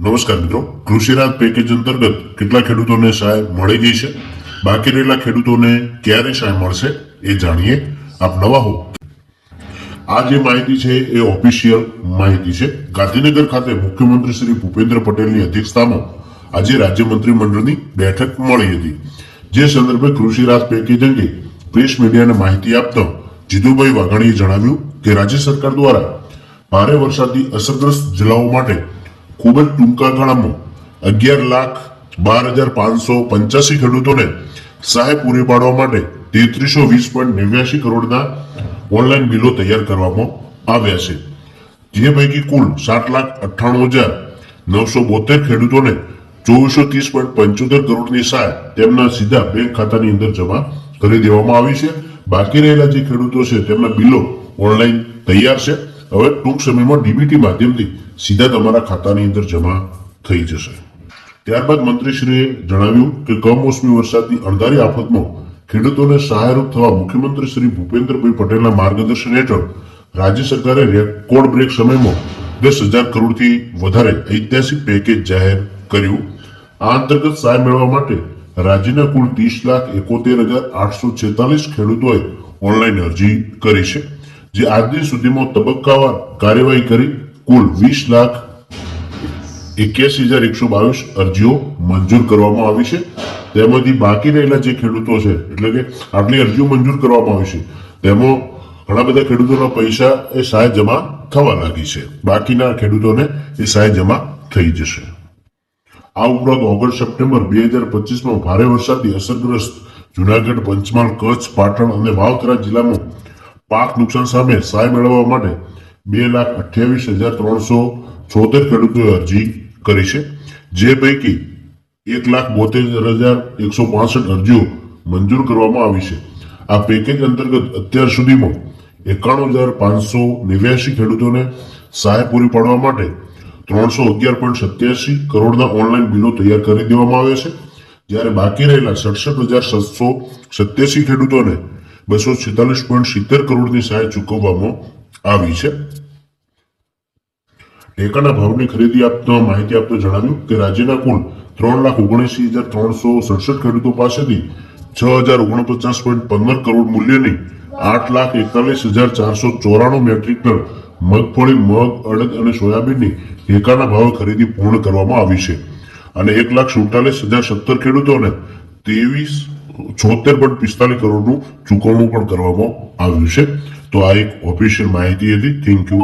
નમસ્કાર મિત્રો. કૃષિરાજ પેકેજ અંતર્ગત કેટલા ખેડૂતોને સહાય મળી ગઈ છે? બાકી રહેલા ખેડૂતોને ક્યારે સહાય મળશે એ જાણીએ. આપ નવા હો. આ જે માહિતી છે એ ઓફિશિયલ માહિતી છે. ગાંધીનગર ખાતે મુખ્યમંત્રી શ્રી ભૂપેન્દ્ર પટેલની અધ્યક્ષતામાં આજે રાજ્ય મંત્રીમંડળની બેઠક મળી હતી. જે સંદર્ભે કૃષિરાજ પેકેજ અંગે પ્રેસ મીડિયાને માહિતી આપતા જીતુભાઈ વાઘાણીએ જણાવ્યું કે રાજ્ય સરકાર દ્વારા ભારે વરસાદથી અસરગ્રસ્ત જિલ્લાઓ માટે ખૂબ જ ટૂંકા ગાળામાં અગિયાર લાખ બાર હજાર પાંચસો પંચ્યાસી ખેડૂતોને સહાય પૂરી પાડવા માટે તેત્રીસો વીસ પોઈન્ટ નેવ્યાસી કરોડના ઓનલાઈન બિલો તૈયાર કરવામાં આવ્યા છે. જે પૈકી કુલ સાત લાખ અઠ્ઠાણું હજાર નવસો બોતેર ખેડૂતોને ચોવીસો ત્રીસ પોઈન્ટ પંચોતેર કરોડની સહાય તેમના સીધા બેંક ખાતાની અંદર જમા કરી દેવામાં આવી છે. બાકી રહેલા જે ખેડૂતો છે, તેમના બિલો ઓનલાઈન તૈયાર છે. હવે ટૂંક સમયમાં ડીબીટી માધ્યમથી સીધા તમારા ખાતાની અંદર જમા થઈ જશે. ત્યારબાદ મંત્રીશ્રીએ જણાવ્યું કે કમોસમી વરસાદની અણધારી આફતમાં ખેડૂતોને સહાયરૂપ થવા મુખ્યમંત્રી શ્રી ભૂપેન્દ્રભાઈ પટેલના માર્ગદર્શન હેઠળ રાજ્ય સરકારે રેકોર્ડ બ્રેક સમયમાં દસ હજાર કરોડથી વધારે ઐતિહાસિક પેકેજ જાહેર કર્યું. આ અંતર્ગત સહાય મેળવવા માટે રાજ્યના કુલ ત્રીસ લાખ એકોતેર હજાર આઠસો છેતાલીસ ખેડૂતોએ ઓનલાઈન અરજી કરી છે. જે આજ દિન સુધીમાં તબક્કાવાર કાર્યવાહી કરી કુલ વીસ લાખ એક્યાસી હજાર એકસો બાવીસ અરજીઓ મંજૂર કરવામાં આવી છે. તેમાંથી બાકી રહેલા જે ખેડૂતો છે, એટલે કે આટલી અરજીઓ મંજૂર કરવામાં આવી છે, તેમાં ઘણા બધા ખેડૂતોના પૈસા એ સહાય જમા થવા લાગી છે. બાકીના ખેડૂતોને એ સહાય જમા થઈ જશે. આ ઉપરાંત ઓગસ્ટ, સપ્ટેમ્બર બે હજાર પચીસમાં ભારે વરસાદથી અસરગ્રસ્ત જુનાગઢ, પંચમહાલ, કચ્છ, પાટણ અને વાવથરા જિલ્લામાં પાક નુકસાન સામે સહાય મેળવવા માટે બે લાખ અઠ્યાવીસ હજાર ત્રણસો છોતેર ખેડૂતોએ અરજી કરી છે. જે પૈકી એક લાખ બોતેર હજાર એકસો પાસઠ અરજીઓ મંજૂર કરવામાં આવી છે. આ પેકેજ અંતર્ગત અત્યાર સુધીમાં એકાણું હજાર પાંચસો નેવ્યાસી ખેડૂતોને સહાય પૂરી પાડવા માટે ત્રણસો અગિયાર પોઈન્ટ સત્યાસી કરોડના ઓનલાઈન બિલો તૈયાર કરી દેવામાં આવ્યા છે. જ્યારે બાકી રહેલા સડસઠ હજાર સાતસો સત્યાસી ખેડૂતોને બસો છેતાલીસ પોઈન્ટ સિત્તેર કરોડની સહાય ચૂકવવામાં આવી છે. ટેકાના ભાવની ખરીદી આપતા માહિતી આપતા જણાવ્યું કે રાજ્યના કુલ ત્રણ લાખ ઓગણસી હજાર ત્રણસો સડસઠ ખેડૂતો પાસેથી છ હજાર ઓગણપચાસ પોઈન્ટ પંદર કરોડ મૂલ્યની આઠ લાખ એકતાલીસ હજાર ચારસો ચોરાણું મેટ્રિક ટન મગફળી, મગ, અડદ અને સોયાબીનની ટેકાના ભાવે ખરીદી પૂર્ણ કરવામાં આવી છે. અને એક લાખ સુડતાલીસ હજાર સત્તર ખેડૂતોને ત્રેવીસ છોતેર પોઈન્ટ પિસ્તાલીસ કરોડનું ચૂકવણું પણ કરવામાં આવ્યું છે. તો આ એક ઓફિશિયલ માહિતી હતી. Thank you